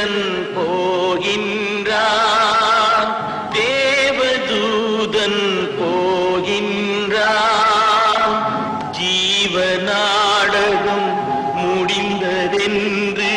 தேவதூதன் போகின்றான் தேவதூதன் போகின்றான் ஜீவநாடகம் முடிந்ததென்று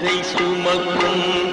கை சுமக்கும்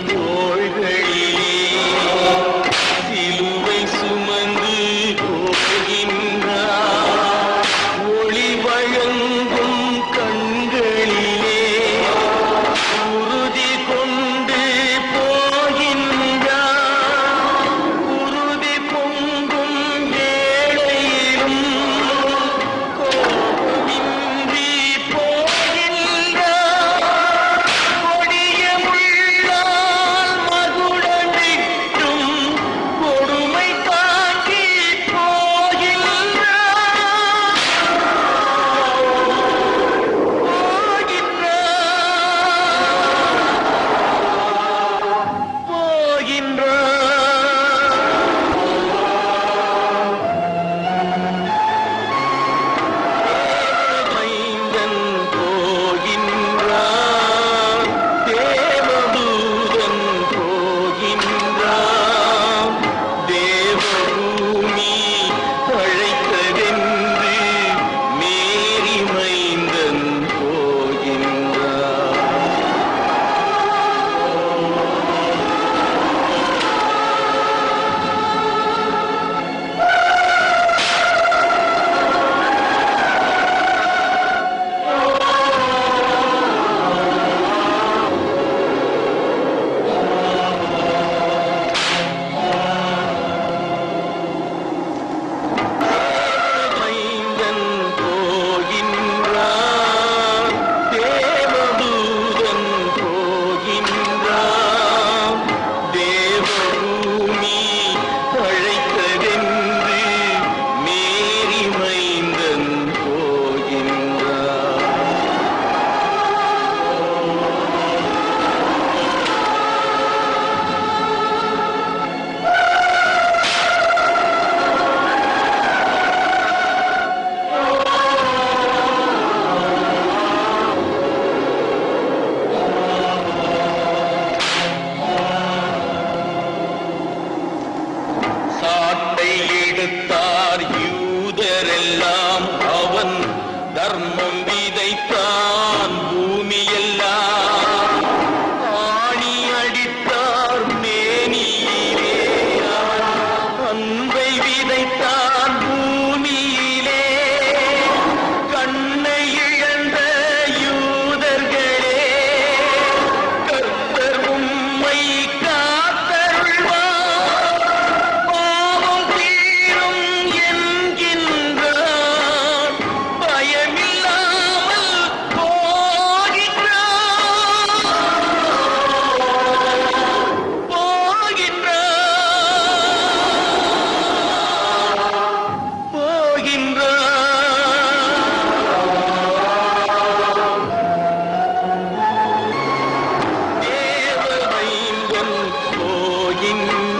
எடுத்தார் யூதரெல்லாம் அவன் தர்மம் in